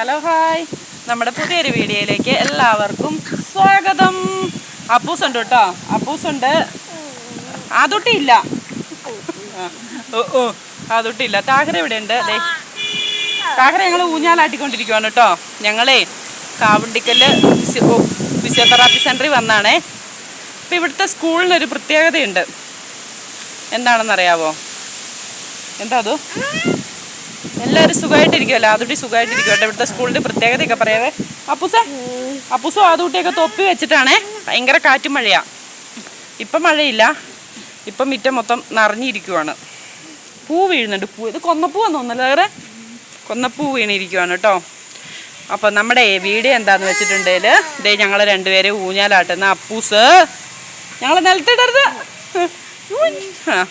Hello hi നമ്മുടെ പുതിയൊരു വീഡിയോയിലേക്ക് എല്ലാവർക്കും സ്വാഗതം. അപ്പൂസ് ഉണ്ട് കേട്ടോ അപ്പൂസ് ഉണ്ട് ഇല്ല താഹര ഇവിടെ ഉണ്ട് ദേ താഹര ഞങ്ങൾ ഊഞ്ഞാലാട്ടിക്കൊണ്ടിരിക്കുവാണ് കേട്ടോ. ഞങ്ങളേ കാവണ്ടിക്കൽ ഫിസിയോതെറാപ്പി സെന്ററിൽ വന്നാണേ. അപ്പം ഇവിടുത്തെ സ്കൂളിനൊരു പ്രത്യേകതയുണ്ട്. എന്താണെന്നറിയാവോ? എന്താ അതോ? എല്ലാവരും സുഖമായിട്ടിരിക്കുമല്ലോ അതുകൂടി സുഖമായിട്ടിരിക്കട്ടെ ഇവിടുത്തെ സ്കൂളിന്റെ പ്രത്യേകതയൊക്കെ പറയാവേ അപ്പൂസ അപ്പുസ അതുകൂട്ടിയൊക്കെ തൊപ്പി വെച്ചിട്ടാണേ. ഭയങ്കര കാറ്റും മഴയാ. ഇപ്പം മഴയില്ല. ഇപ്പം മിറ്റം മൊത്തം നിറഞ്ഞിരിക്കുവാണ്. പൂ വീഴുന്നുണ്ട്. പൂ ഇത് കൊന്നപ്പൂവാന്ന് തോന്നുന്നല്ലോ വേറെ? കൊന്നപ്പൂ വീണിരിക്കുവാണ് കേട്ടോ. അപ്പം നമ്മുടെ വീഡിയോ എന്താന്ന് വെച്ചിട്ടുണ്ടെങ്കിൽ ഇതേ? ഞങ്ങൾ രണ്ടുപേരെ ഊഞ്ഞാലാട്ടുന്ന അപ്പൂസ്. ഞങ്ങൾ നിലത്തിടരുത്. ആ.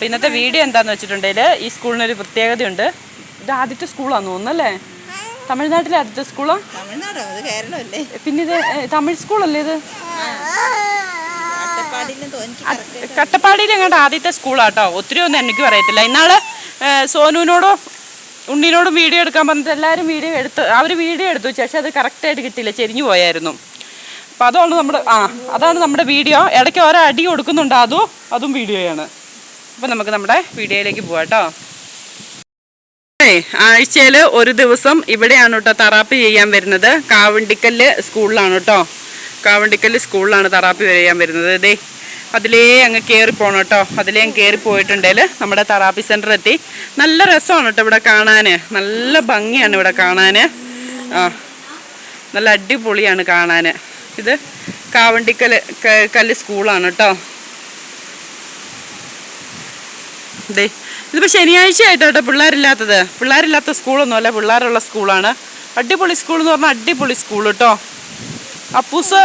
അപ്പം ഇന്നത്തെ വീഡിയോ എന്താണെന്ന് വെച്ചിട്ടുണ്ടെങ്കിൽ ഈ സ്കൂളിനൊരു പ്രത്യേകതയുണ്ട്. ഇത് ആദ്യത്തെ സ്കൂളാന്ന് തോന്നുന്നല്ലേ തമിഴ്നാട്ടിലെ ആദ്യത്തെ സ്കൂളാ? പിന്നെ ഇത് തമിഴ് സ്കൂളല്ലേ ഇത്? കട്ടപ്പാടിയിൽ എങ്ങാണ്ട് ആദ്യത്തെ സ്കൂളാട്ടോ ഒത്തിരി ഒന്നും എനിക്ക് പറയത്തില്ല. ഇന്നാൾ സോനുവിനോടും ഉണ്ണിനോടും വീഡിയോ എടുക്കാൻ പറഞ്ഞിട്ട് എല്ലാവരും വീഡിയോ എടുത്ത് അവർ വീഡിയോ എടുത്തു പക്ഷേ അത് കറക്റ്റായിട്ട് കിട്ടിയില്ല. ചെരിഞ്ഞു പോയായിരുന്നു. അപ്പം അതാണ് നമ്മുടെ ആ അതാണ് നമ്മുടെ വീഡിയോ. ഇടയ്ക്ക് ഓരോ അടി കൊടുക്കുന്നുണ്ട്. അതും അതും വീഡിയോയാണ്. അപ്പം നമുക്ക് നമ്മുടെ വീഡിയോയിലേക്ക് പോവാം കേട്ടോ ആഴ്ചയിൽ ഒരു ദിവസം ഇവിടെയാണ് കേട്ടോ തെറാപ്പി ചെയ്യാൻ വരുന്നത്. കാവണ്ടിക്കല്ല് സ്കൂളിലാണ് കേട്ടോ കാവണ്ടിക്കല്ല് സ്കൂളിലാണ് തെറാപ്പി ചെയ്യാൻ വരുന്നത്. ഇതേ അതിലേ അങ്ങ് കയറി പോകണം കേട്ടോ അതിലേ അങ്ങ് കയറി പോയിട്ടുണ്ടെങ്കിൽ നമ്മുടെ തെറാപ്പി സെന്റർ എത്തി. നല്ല രസമാണ് കേട്ടോ ഇവിടെ കാണാൻ നല്ല ഭംഗിയാണ് ഇവിടെ കാണാൻ ആ നല്ല അടിപൊളിയാണ് കാണാൻ ഇത് കാവണ്ടിക്കൽ കല്ല് സ്കൂളാണ് കേട്ടോ ദേ ഇതിപ്പോൾ ശനിയാഴ്ച ആയിട്ടോ പിള്ളേരില്ലാത്തത്. പിള്ളേരില്ലാത്ത സ്കൂളൊന്നുമല്ല പിള്ളേരുള്ള സ്കൂളാണ്. അടിപൊളി സ്കൂൾ എന്ന് പറഞ്ഞാൽ അടിപൊളി സ്കൂൾ കേട്ടോ അപ്പൂസ്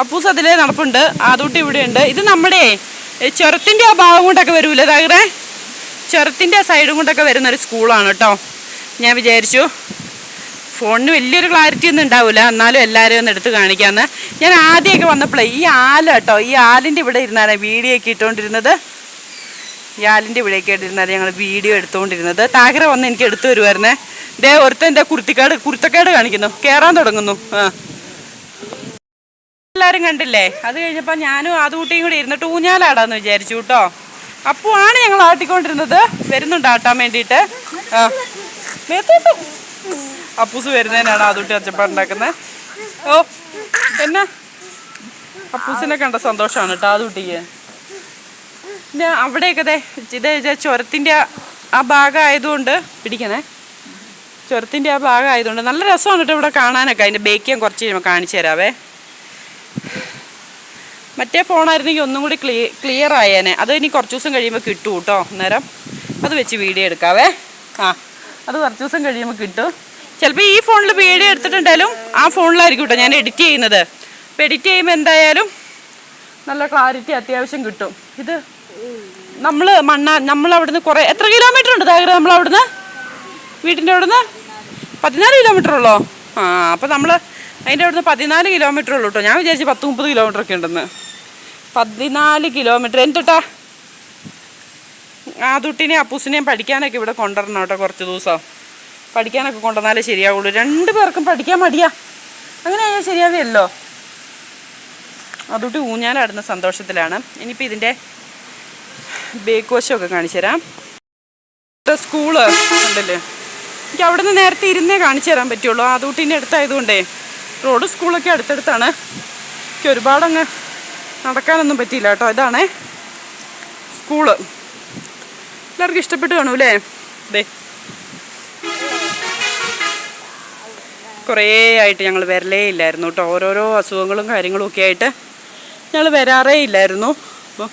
അപ്പൂസ് അതിലേ നടപ്പുണ്ട്. ആദൂട്ടി ഇവിടെ ഉണ്ട് ഇത് നമ്മുടെ ചുരത്തിന്റെ ആ ഭാഗം കൊണ്ടൊക്കെ വരൂലേ താകറെ ചുരത്തിന്റെ ആ സൈഡും കൊണ്ടൊക്കെ വരുന്ന ഒരു സ്കൂളാണ് കേട്ടോ ഞാൻ വിചാരിച്ചു ഫോണിന് വലിയൊരു ക്ലാരിറ്റി ഒന്നും ഉണ്ടാവില്ല എന്നാലും എല്ലാവരെയും ഒന്ന് എടുത്ത് കാണിക്കാമെന്ന് ഞാൻ ആദ്യമൊക്കെ വന്നപ്പോഴേ ഈ ആൽ കേട്ടോ ഈ ആലിന്റെ ഇവിടെ ഇരുന്നാണ് വീഡിയോ ഒക്കെ ഇട്ടുകൊണ്ടിരുന്നത് ഈ ആലിന്റെ ഇവിടേക്ക് ഇട്ടിരുന്നത് ഞങ്ങൾ വീഡിയോ എടുത്തുകൊണ്ടിരുന്നത് താഹിറ വന്ന് എനിക്ക് എടുത്തു വരുമായിരുന്നേ ദേ ഒരുത്ത എന്റെ കുർത്തിക്കാട് കുർത്തക്കേട് കാണിക്കുന്നു. കയറാൻ തുടങ്ങുന്നു. ആ. എല്ലാവരും കണ്ടില്ലേ? അത് കഴിഞ്ഞപ്പോൾ ഞാനും അത് കൂട്ടിയും കൂടി ഇരുന്നിട്ട് ഊഞ്ഞാലാടാന്ന് വിചാരിച്ചു കേട്ടോ. അപ്പോൾ ആണ് ഞങ്ങൾ ആട്ടിക്കൊണ്ടിരുന്നത്. വരുന്നുണ്ട് ആട്ടാൻ വേണ്ടിയിട്ട്. ആ. അപ്പൂസ് വരുന്നതിനാണ് ആദ്യകുട്ടി ഒച്ചപ്പാടുണ്ടാക്കുന്നത് ഓ എന്നാ? അപ്പൂസിനെ കണ്ട സന്തോഷമാണ് കേട്ടോ ആദ്യകുട്ടിക്ക് പിന്നെ അവിടെയൊക്കെ ദേ ഇത് ചുരത്തിന്റെ ആ ഭാഗമായതുകൊണ്ട് പിടിക്കണേ. ചുരത്തിന്റെ ആ ഭാഗമായതുകൊണ്ട് നല്ല രസമാണ് കേട്ടോ ഇവിടെ കാണാനൊക്കെ. അതിന്റെ ബേക്ക് ഞാൻ കുറച്ച് കഴിയുമ്പോൾ കാണിച്ചു തരാവേ. മറ്റേ ഫോണായിരുന്നെങ്കിൽ ഒന്നും കൂടി ക്ലിയർ ക്ലിയർ ആയേനെ. അത് ഇനി കുറച്ച് ദിവസം കഴിയുമ്പോൾ കിട്ടും കേട്ടോ അന്നേരം. അത് വെച്ച് വീഡിയോ എടുക്കാവേ. ആ അത് കുറച്ച് ദിവസം കഴിയുമ്പോൾ കിട്ടും. ചിലപ്പോൾ ഈ ഫോണിൽ വീഡിയോ എടുത്തിട്ടുണ്ടായാലും ആ ഫോണിലായിരിക്കും കേട്ടോ ഞാൻ എഡിറ്റ് ചെയ്യുന്നത്. അപ്പോൾ എഡിറ്റ് ചെയ്യുമ്പോൾ എന്തായാലും നല്ല ക്ലാരിറ്റി അത്യാവശ്യം കിട്ടും. ഇത് നമ്മൾ മണ്ണ നമ്മൾ അവിടുന്ന് കുറേ എത്ര കിലോമീറ്റർ ഉണ്ട് താഴെ നമ്മൾ അവിടുന്ന് വീട്ടിന്റെ അവിടുന്ന്? പതിനാല് കിലോമീറ്റർ ഉള്ളോ? ആ അപ്പോൾ നമ്മൾ അതിന്റെ അവിടുന്ന് പതിനാല് കിലോമീറ്റർ ഉള്ളൂ കേട്ടോ ഞാൻ വിചാരിച്ചു പത്ത് മുപ്പത് കിലോമീറ്റർ ഒക്കെ ഉണ്ടെന്ന്. പതിനാല് കിലോമീറ്റർ എന്തുട്ടാ? ആ തുട്ടിനെയും അപ്പൂസിനെയും പഠിക്കാനൊക്കെ ഇവിടെ കൊണ്ടുവരണം കേട്ടോ കുറച്ച് ദിവസം. പഠിക്കാനൊക്കെ കൊണ്ടുവന്നാലേ ശരിയാവുള്ളൂ. രണ്ട് പേർക്കും പഠിക്കാൻ മടിയാ. അങ്ങനെ ആയാൽ ശരിയാവുകയല്ലോ അതുകൊണ്ട് ഊഞ്ഞാലാടുന്ന സന്തോഷത്തിലാണ്. ഇനിയിപ്പോൾ ഇതിന്റെ ബേക്ക് വശമൊക്കെ കാണിച്ചു തരാം സ്കൂൾ ഉണ്ടല്ലേ? എനിക്ക് അവിടെ നിന്ന് നേരത്തെ ഇരുന്നേ കാണിച്ചു തരാൻ പറ്റുള്ളൂ. ആദൂട്ടിന്റെ അടുത്തായതുകൊണ്ടേ റോഡ് സ്കൂളൊക്കെ അടുത്തടുത്താണ്. എനിക്ക് ഒരുപാടങ്ങ് നടക്കാനൊന്നും പറ്റിയില്ല കേട്ടോ. ഇതാണേ സ്കൂൾ എല്ലാവർക്കും ഇഷ്ടപ്പെട്ട് കാണൂല്ലേ? അതെ കുറേ ആയിട്ട് ഞങ്ങൾ വരലേ ഇല്ലായിരുന്നു കേട്ടോ. ഓരോരോ അസുഖങ്ങളും കാര്യങ്ങളും ഒക്കെ ആയിട്ട് ഞങ്ങൾ വരാറേ ഇല്ലായിരുന്നു. അപ്പോൾ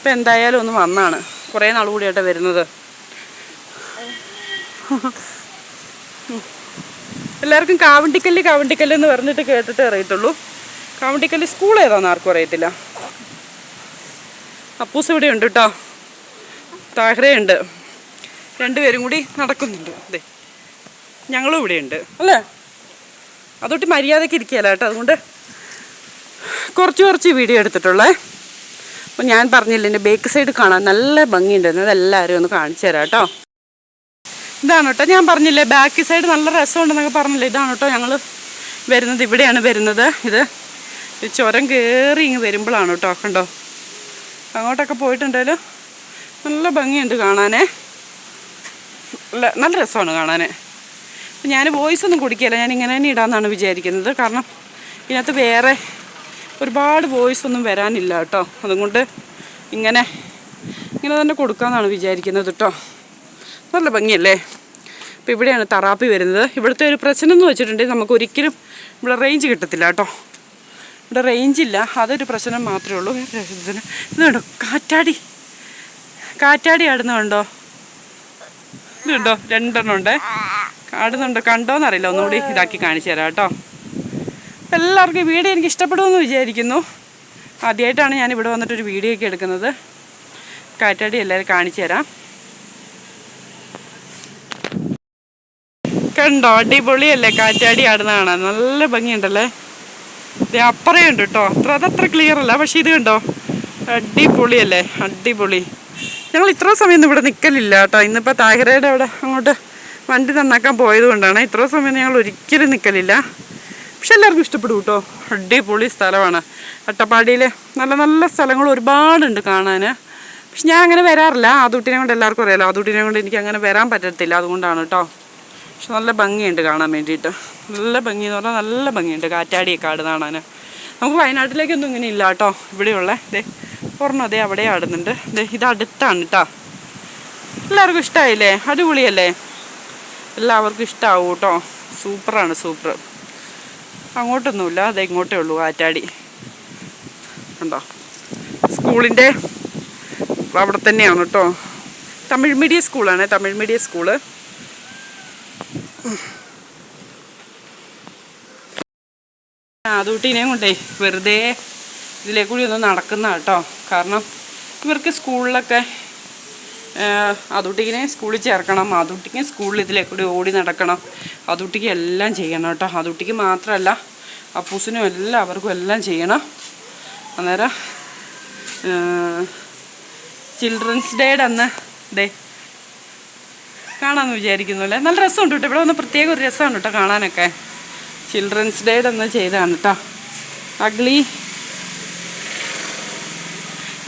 ഇപ്പം എന്തായാലും ഒന്ന് വന്നാണ്. കുറേ നാൾ കൂടിയായിട്ട് വരുന്നത്. എല്ലാവർക്കും കാവണ്ടിക്കല്ല് കാവണ്ടിക്കല്ല് എന്ന് പറഞ്ഞിട്ട് കേട്ടിട്ട് അറിയത്തുള്ളൂ. കാവണ്ടിക്കല്ല് സ്കൂൾ ഏതാണെന്ന് ആർക്കും അറിയത്തില്ല. അപ്പൂസ് ഇവിടെ ഉണ്ട് കേട്ടോ താഹ്രയുണ്ട് രണ്ടുപേരും കൂടി നടക്കുന്നുണ്ട്. അതെ ഞങ്ങളും ഇവിടെ ഉണ്ട്. അല്ലേ? അതൊട്ട് മര്യാദയ്ക്ക് ഇരിക്കുകയല്ല കേട്ടോ അതുകൊണ്ട് കുറച്ച് കുറച്ച് വീഡിയോ എടുത്തിട്ടുള്ളേ. അപ്പോൾ ഞാൻ പറഞ്ഞില്ല എന്റെ ബേക്ക് സൈഡ് കാണാൻ നല്ല ഭംഗിയുണ്ടായിരുന്നു അതെല്ലാവരും ഒന്ന് കാണിച്ചു തരാം കേട്ടോ. ഇതാണ് കേട്ടോ. ഞാൻ പറഞ്ഞില്ലേ ബാക്ക് സൈഡ് നല്ല രസമുണ്ടെന്നൊക്കെ പറഞ്ഞില്ലേ. ഇതാണ് കേട്ടോ ഞങ്ങൾ വരുന്നത്. ഇവിടെയാണ് വരുന്നത്. ഇത് ചുരം കയറി ഇങ്ങ് വരുമ്പോഴാണ് കേട്ടോ കണ്ടോ? അങ്ങോട്ടൊക്കെ പോയിട്ടുണ്ടെങ്കിൽ നല്ല ഭംഗിയുണ്ട് കാണാനേ. നല്ല നല്ല രസമാണ് കാണാൻ അപ്പം ഞാൻ വോയിസ് ഒന്നും കുടിക്കില്ല ഞാൻ ഇങ്ങനെ തന്നെ ഇടാമെന്നാണ് വിചാരിക്കുന്നത്. കാരണം ഇതിനകത്ത് വേറെ ഒരുപാട് വോയിസ് ഒന്നും വരാനില്ല കേട്ടോ. അതുകൊണ്ട് ഇങ്ങനെ ഇങ്ങനെ തന്നെ കൊടുക്കാമെന്നാണ് വിചാരിക്കുന്നത് കേട്ടോ. നല്ല ഭംഗിയല്ലേ? അപ്പോൾ ഇവിടെയാണ് തറാപ്പി വരുന്നത്. ഇവിടുത്തെ ഒരു പ്രശ്നം എന്ന് വെച്ചിട്ടുണ്ടെങ്കിൽ നമുക്ക് ഒരിക്കലും ഇവിടെ റേഞ്ച് കിട്ടത്തില്ല കേട്ടോ. ഇവിടെ റേഞ്ച് ഇല്ല. അതൊരു പ്രശ്നം മാത്രമേ ഉള്ളൂ. ഇതിന് ഇത് കണ്ടോ? കാറ്റാടി. കാറ്റാടി ആടുന്നുണ്ടോ ഇതുണ്ടോ രണ്ടെണ്ണം ഉണ്ട്. ആടുന്നുണ്ട് കണ്ടോന്നറിയില്ല. ഒന്നുകൂടി ഇതാക്കി കാണിച്ചു തരാം കേട്ടോ. എല്ലാവർക്കും ഈ വീഡിയോ എനിക്ക് ഇഷ്ടപ്പെടുമെന്ന് വിചാരിക്കുന്നു. ആദ്യമായിട്ടാണ് ഞാൻ ഇവിടെ വന്നിട്ടൊരു വീഡിയോ ഒക്കെ എടുക്കുന്നത്. കാറ്റാടി എല്ലാവരും കാണിച്ചു തരാം. കണ്ടോ? അടിപൊളിയല്ലേ കാറ്റാടി ആടുന്ന കാണാൻ നല്ല ഭംഗിയുണ്ടല്ലേ? ഇത് ഉണ്ട് കേട്ടോ. അത്ര അതത്ര ക്ലിയർ അല്ല പക്ഷെ ഇത് കണ്ടോ? അടിപൊളിയല്ലേ? അടിപൊളി. ഞങ്ങൾ ഇത്ര സമയം ഇവിടെ നിൽക്കലില്ല കേട്ടോ. ഇന്നിപ്പോൾ താഹിരയുടെ അവിടെ അങ്ങോട്ട് വണ്ടി നന്നാക്കാൻ പോയത് കൊണ്ടാണ് ഇത്ര സമയം ഞങ്ങൾ ഒരിക്കലും നിൽക്കലില്ല പക്ഷെ എല്ലാവർക്കും ഇഷ്ടപ്പെടും കേട്ടോ. അടിപൊളി സ്ഥലമാണ്. അട്ടപ്പാടിയിൽ നല്ല നല്ല സ്ഥലങ്ങൾ ഒരുപാടുണ്ട് കാണാൻ. പക്ഷെ ഞാൻ അങ്ങനെ വരാറില്ല. ആദൂട്ടിനെ കൊണ്ട് എല്ലാവർക്കും അറിയാലോ. ആദൂട്ടിനെ കൊണ്ട് എനിക്ക് അങ്ങനെ വരാൻ പറ്റത്തില്ല അതുകൊണ്ടാണ് കേട്ടോ. പക്ഷെ നല്ല ഭംഗിയുണ്ട് കാണാൻ വേണ്ടിയിട്ട്. നല്ല ഭംഗി എന്ന് പറഞ്ഞാൽ നല്ല ഭംഗിയുണ്ട് കാറ്റാടിയെ കാട് കാണാൻ. നമുക്ക് വയനാട്ടിലേക്കൊന്നും ഇങ്ങനെ ഇല്ല കേട്ടോ. ഇവിടെയുള്ള ഇതേ ഒരെണ്ണം അതേ അവിടെ ആടുന്നുണ്ട്. ഇതേ ഇത് അടുത്താണ് കേട്ടോ. എല്ലാവർക്കും ഇഷ്ടമായില്ലേ അടിപൊളിയല്ലേ? എല്ലാവർക്കും ഇഷ്ടമാവും കേട്ടോ. സൂപ്പറാണ് സൂപ്പർ. അങ്ങോട്ടൊന്നുമില്ല. അതെ ഇങ്ങോട്ടേ ഉള്ളൂ കാറ്റാടി ഉണ്ടോ സ്കൂളിന്റെ അവിടെ തന്നെയാണ് കേട്ടോ. തമിഴ് മീഡിയം സ്കൂളാണ് തമിഴ് മീഡിയം സ്കൂൾ. ആദൂട്ടിനെയും കൊണ്ടേ വെറുതെ ഇതിലേക്കൂടി ഒന്ന് നടക്കുന്ന കേട്ടോ. കാരണം ഇവർക്ക് സ്കൂളിലൊക്കെ അതുട്ടിക്കിനെ സ്കൂളിൽ ചേർക്കണം അതുട്ടിക്ക് സ്കൂളിൽ ഇതിലേ കൂടി ഓടി നടക്കണം അതുട്ടിക്ക് എല്ലാം ചെയ്യണം കേട്ടോ. അതുട്ടിക്ക് മാത്രമല്ല അപ്പൂസിനും എല്ലാവർക്കും എല്ലാം ചെയ്യണം. അന്നേരം ചിൽഡ്രൻസ് ഡേയുടെ അന്ന് ഡേ കാണാമെന്ന് വിചാരിക്കുന്നു അല്ലേ? നല്ല രസമുണ്ട് കേട്ടോ. ഇവിടെ വന്ന് പ്രത്യേക ഒരു രസമാണ് കേട്ടോ കാണാനൊക്കെ. ചിൽഡ്രൻസ് ഡേയുടെ അന്ന് ചെയ്തതാണ് കേട്ടോ. അഗ്ലി.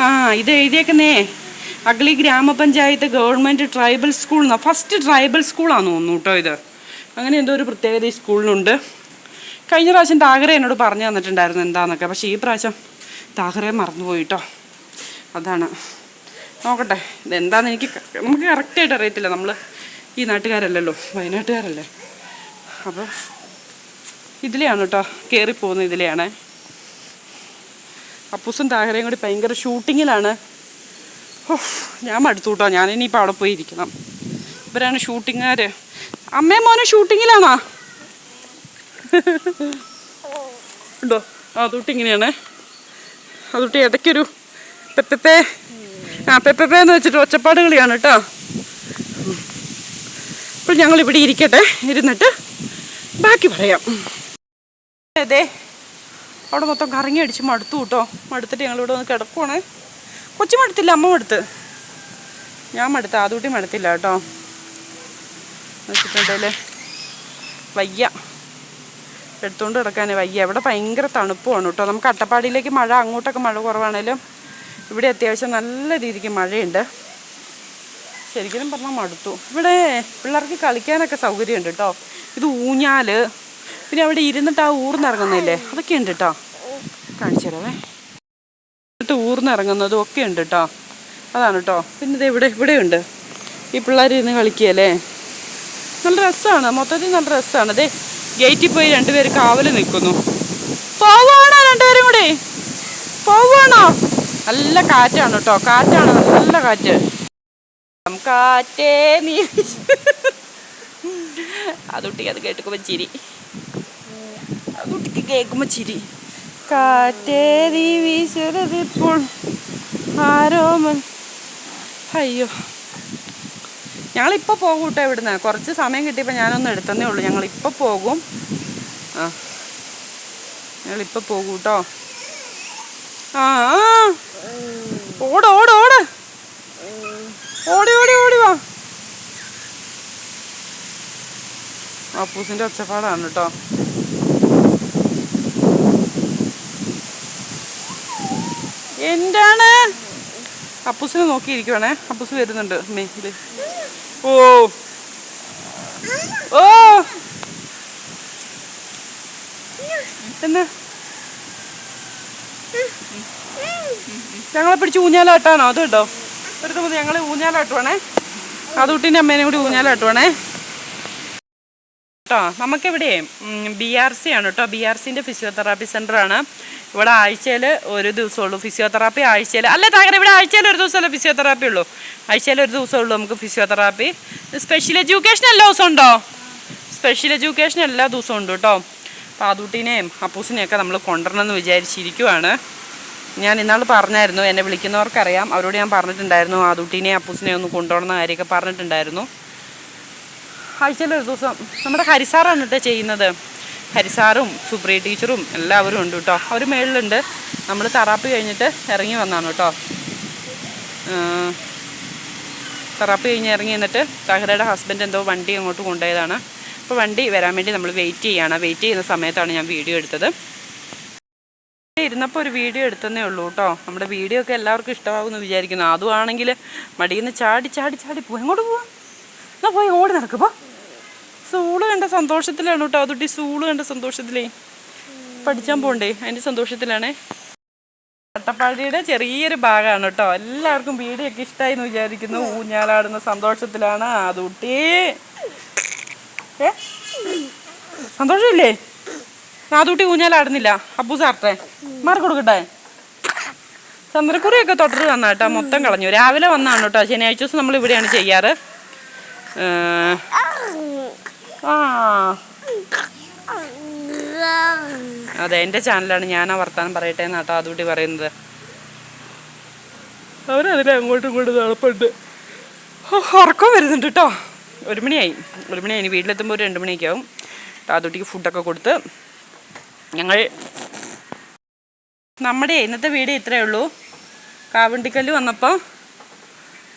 ആ ഇത് എഴുതിയേക്കുന്നേ. അഗ്ലി ഗ്രാമപഞ്ചായത്ത് ഗവൺമെന്റ് ട്രൈബൽ സ്കൂൾ എന്നാണ് ഫസ്റ്റ് ട്രൈബൽ സ്കൂളാണ് തോന്നുന്നു കേട്ടോ ഇത്. അങ്ങനെ എന്തോ ഒരു പ്രത്യേകത ഈ സ്കൂളിനുണ്ട്. കഴിഞ്ഞ പ്രാവശ്യം താഹര എന്നോട് പറഞ്ഞു തന്നിട്ടുണ്ടായിരുന്നു എന്താണെന്നൊക്കെ പക്ഷേ ഈ പ്രാവശ്യം താഹരയെ മറന്നുപോയി കേട്ടോ അതാണ്. നോക്കട്ടെ ഇതെന്താന്ന് എനിക്ക് നമുക്ക് കറക്റ്റായിട്ട് അറിയത്തില്ല. നമ്മൾ ഈ നാട്ടുകാരല്ലല്ലോ വയനാട്ടുകാരല്ലേ. അപ്പോൾ ഇതിലെയാണ് കേട്ടോ കയറിപ്പോകുന്നത് ഇതിലെയാണ്. അപ്പൂസും താഹരയും കൂടി ഭയങ്കര ഷൂട്ടിങ്ങിലാണ് ഞാൻ മടുത്തു കേട്ടോ. ഇനി ഇനിയിപ്പോൾ അവിടെ പോയി ഇരിക്കണം. ഇവരാണ് ഷൂട്ടിങ്ങുകാർ അമ്മയും മോനെ ഷൂട്ടിങ്ങിലാണോ? ഉണ്ടോ? അതുട്ടി ഇങ്ങനെയാണ്. അതുട്ടി ഇടയ്ക്കൊരു പെപ്പപ്പേ ആ പെപ്പപ്പേ എന്ന് വെച്ചിട്ട് ഒച്ചപ്പാട് കളിയാണ് കേട്ടോ. അപ്പോൾ ഞങ്ങൾ ഇവിടെ ഇരിക്കട്ടെ. ഇരുന്നിട്ട് ബാക്കി പറയാം. അതെ അവിടെ മൊത്തം കറങ്ങി അടിച്ച് മടുത്തു കേട്ടോ. മടുത്തിട്ട് ഞങ്ങൾ ഇവിടെ വന്ന് കിടക്കുവാണ്. കൊച്ചു മടുത്തില്ല അമ്മ മടുത്ത് ഞാൻ മടുത്ത ആദ്യൂട്ടി മടുത്തില്ല കേട്ടോ. വെച്ചിട്ടുണ്ടല്ലേ വയ്യ. എടുത്തുകൊണ്ട് കിടക്കാനേ വയ്യ. ഇവിടെ ഭയങ്കര തണുപ്പുമാണ് കേട്ടോ. നമുക്ക് അട്ടപ്പാടിയിലേക്ക് മഴ അങ്ങോട്ടൊക്കെ മഴ കുറവാണേലും ഇവിടെ അത്യാവശ്യം നല്ല രീതിക്ക് മഴയുണ്ട്. ശരിക്കും പറഞ്ഞാൽ മടുത്തു. ഇവിടെ പിള്ളേർക്ക് കളിക്കാനൊക്കെ സൗകര്യമുണ്ട് കേട്ടോ. ഇത് ഊഞ്ഞാൽ പിന്നെ അവിടെ ഇരുന്നിട്ട് ആ ഊർന്നിറങ്ങുന്നില്ലേ അതൊക്കെ ഉണ്ട് കേട്ടോ. കാണിച്ചു തരാവേ. എന്നിട്ട് ഊർന്നിറങ്ങുന്നതും ഒക്കെ ഉണ്ട് കേട്ടോ അതാണ് കേട്ടോ പിന്നെ ഇത് ഇവിടെ ഇവിടെയുണ്ട് ഈ പിള്ളേർ ഇരുന്ന് കളിക്കുകയല്ലേ? നല്ല രസമാണ് മൊത്തത്തിൽ നല്ല രസമാണ് അതെ ഗേറ്റിൽ പോയി രണ്ടുപേർ കാവൽ നിൽക്കുന്നു. പോവാണോ രണ്ടുപേരും കൂടെ? പോവാണോ നല്ല കാറ്റാണ് കേട്ടോ കാറ്റാണ്. നല്ല കാറ്റ്. കാറ്റേ നീ. അതുട്ടിക്ക് അത് കേട്ടുക്കുമ്പോ ചിരി. അതുട്ടിക്ക് കേൾക്കുമ്പോ ചിരി. കാറ്റേ നീ വീശുന്നതിപ്പോൾ ആരോമൻ. അയ്യോ. ഞങ്ങളിപ്പോൾ പോകും കേട്ടോ ഇവിടുന്ന്. കുറച്ച് സമയം കിട്ടിയപ്പോൾ ഞാനൊന്ന് എടുത്തന്നേ ഉള്ളൂ. ഞങ്ങളിപ്പോൾ പോകും. ആ. ഞങ്ങളിപ്പോൾ പോകും കേട്ടോ. ആ. ഓട് ഓട് ഓട്. ഓടി ഓടി ഓടി വാ. അപ്പൂസിന്റെ ഒച്ചപ്പാടാണ് കേട്ടോ. എന്താണ്? അപ്പൂസിനെ നോക്കിയിരിക്കുവാണേ. അപ്പൂസ് വരുന്നുണ്ട്. മേഖല ഓ. ഓ. എന്നാ ഞങ്ങളെ പിടിച്ച് ഊഞ്ഞാലാട്ടാണോ? അത് കേട്ടോ ഒരു ദിവസം ഞങ്ങൾ ഊഞ്ഞാലാട്ടുവാണേ. അതുട്ടിന്റെ അമ്മേനെ കൂടി ഊഞ്ഞാലാട്ടുവാണേ. കേട്ടോ നമുക്കിവിടെ ബി ആർ സി ആണ് കേട്ടോ ബി ആർ സിന്റെ ഫിസിയോതെറാപ്പി സെന്ററാണ് ഇവിടെ ആഴ്ചയിൽ ഒരു ദിവസമുള്ളൂ ഫിസിയോതെറാപ്പി ആഴ്ചയിൽ. അല്ല താങ്കൾ ഇവിടെ ആഴ്ചയിൽ ഒരു ദിവസമല്ലേ ഫിസിയോതെറാപ്പി ഉള്ളൂ? ആഴ്ചയിൽ ഒരു ദിവസമുള്ളൂ നമുക്ക് ഫിസിയോതെറാപ്പി സ്പെഷ്യൽ എഡ്യൂക്കേഷൻ എല്ലാ ദിവസവും ഉണ്ടോ? സ്പെഷ്യൽ എഡ്യൂക്കേഷൻ എല്ലാ ദിവസവും ഉണ്ട് കേട്ടോ. അപ്പോൾ ആദൂട്ടിനെയും അപ്പൂസിനെയൊക്കെ നമ്മൾ കൊണ്ടുവരണം എന്ന് വിചാരിച്ചിരിക്കുവാണ്. ഞാൻ ഇന്നാൾ പറഞ്ഞായിരുന്നു എന്നെ വിളിക്കുന്നവർക്കറിയാം. അവരോട് ഞാൻ പറഞ്ഞിട്ടുണ്ടായിരുന്നു ആദൂട്ടിനെയും അപ്പൂസിനെയും ഒന്ന് കൊണ്ടുപോകണമെന്ന കാര്യമൊക്കെ പറഞ്ഞിട്ടുണ്ടായിരുന്നു. ആഴ്ചയിൽ ഒരു ദിവസം. നമ്മുടെ ഹരിസാറാണ് കേട്ടോ ചെയ്യുന്നത്. ഹരിസാറും സുപ്രിയ ടീച്ചറും എല്ലാവരും ഉണ്ട് കേട്ടോ. അവർ മേളിലുണ്ട്. നമ്മൾ തറാപ്പ് കഴിഞ്ഞിട്ട് ഇറങ്ങി വന്നാണ് കേട്ടോ. തറാപ്പ് കഴിഞ്ഞ് ഇറങ്ങി എന്നിട്ട് തഹരയുടെ ഹസ്ബൻഡ് എന്തോ വണ്ടി അങ്ങോട്ട് കൊണ്ടുപോയതാണ്. അപ്പോൾ വണ്ടി വരാൻ വേണ്ടി നമ്മൾ വെയിറ്റ് ചെയ്യുകയാണ് വെയിറ്റ് ചെയ്യുന്ന സമയത്താണ് ഞാൻ വീഡിയോ എടുത്തത്. ഇരുന്നപ്പോൾ ഒരു വീഡിയോ എടുത്തതേ ഉള്ളൂ കേട്ടോ. നമ്മുടെ വീഡിയോ ഒക്കെ എല്ലാവർക്കും ഇഷ്ടമാകുമെന്ന് വിചാരിക്കുന്നു. അതുമാണെങ്കിൽ മടിയിൽ നിന്ന് ചാടി ചാടി ചാടി പോയി. എങ്ങോട്ട് പോവാം? എന്നാൽ പോയി ഓടി നടക്കുമ്പോ സൂൾ കണ്ട സന്തോഷത്തിലാണ് കേട്ടോ. അതുട്ടി സൂൾ കണ്ട സന്തോഷത്തിലേ. പഠിച്ചാൻ പോണ്ടേ. അതിന്റെ സന്തോഷത്തിലാണേ. അട്ടപ്പാടിയുടെ ചെറിയൊരു ഭാഗമാണ് കേട്ടോ. എല്ലാവർക്കും വീടൊക്കെ ഇഷ്ടമായി എന്ന് വിചാരിക്കുന്നു. ഊഞ്ഞാലാടുന്ന സന്തോഷത്തിലാണ്. അതുട്ടി സന്തോഷമില്ലേ? നാദൂട്ടി ഊഞ്ഞാലാടുന്നില്ല. അപ്പു സാർട്ടെ മാറി കൊടുക്കട്ടെ? ചന്ദ്രക്കുറിയൊക്കെ തൊട്ടിട്ട് വന്നാ കേട്ടോ. മൊത്തം കളഞ്ഞു. രാവിലെ വന്നാണ് കേട്ടോ. ശനിയാഴ്ച ദിവസം നമ്മൾ ഇവിടെയാണ് ചെയ്യാറ്. ആ. അതെ എന്റെ ചാനലാണ് ഞാൻ ആ വർത്താനം പറയട്ടെ എന്നാട്ടോ അതുകൂടി പറയുന്നത്. അവരതിലെ അങ്ങോട്ടും ഇങ്ങോട്ടും നടപ്പുണ്ട് ഓ, ഉറക്കം വരുന്നുണ്ട് കേട്ടോ ഒരു മണിയായി. ഒരു മണിയായി. വീട്ടിലെത്തുമ്പോൾ ഒരു രണ്ട് മണിയൊക്കെ ആവും. താതുട്ടിക്ക് ഫുഡൊക്കെ കൊടുത്ത് ഞങ്ങൾ നമ്മുടെ ഇന്നത്തെ വീഡിയോ ഇത്രയേ ഉള്ളൂ. കാവണ്ടിക്കല്ല് വന്നപ്പോൾ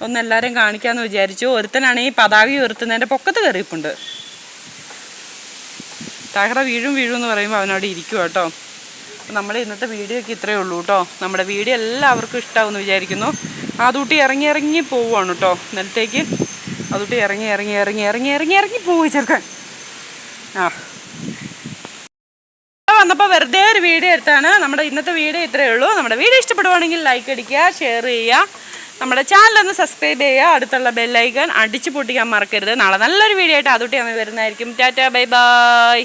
ഒന്ന് എല്ലാവരെയും കാണിക്കാമെന്ന് വിചാരിച്ചു. ഒരുത്തനാണെങ്കിൽ പതാക ഉയർത്തുന്നതിന്റെ പൊക്കത്ത് കയറിയിപ്പുണ്ട്. തകറ വീഴും വീഴും എന്ന് പറയുമ്പോൾ അവനവിടെ ഇരിക്കും കേട്ടോ. നമ്മുടെ ഇന്നത്തെ വീഡിയോ ഒക്കെ ഇത്രയേ ഉള്ളൂ കേട്ടോ. നമ്മുടെ വീഡിയോ എല്ലാവർക്കും ഇഷ്ടമാവുമെന്ന് വിചാരിക്കുന്നു. ആദൂട്ടി ഇറങ്ങി ഇറങ്ങി പോവുകയാണ് കേട്ടോ. നിലത്തേക്ക് ആദൂട്ടി ഇറങ്ങി ഇറങ്ങി ഇറങ്ങി ഇറങ്ങി ഇറങ്ങി ഇറങ്ങി പോവുക ചെറുക്കൻ. ആ. വന്നപ്പോൾ വെറുതെ ഒരു വീഡിയോ എടുത്താണ്. നമ്മുടെ ഇന്നത്തെ വീഡിയോ ഇത്രയേ ഉള്ളൂ. നമ്മുടെ വീഡിയോ ഇഷ്ടപ്പെടുവാണെങ്കിൽ ലൈക്ക് അടിക്കുക ഷെയർ ചെയ്യുക. നമ്മുടെ ചാനൽ ഒന്ന് സബ്സ്ക്രൈബ് ചെയ്യുക. അടുത്തുള്ള ബെല്ലൈക്കൺ അടിച്ചു പൊട്ടിക്കാൻ മറക്കരുത്. നാളെ നല്ലൊരു വീഡിയോ ആയിട്ട് അതുട്ടി അമ്മ വരുന്നതായിരിക്കും. Tata bye bye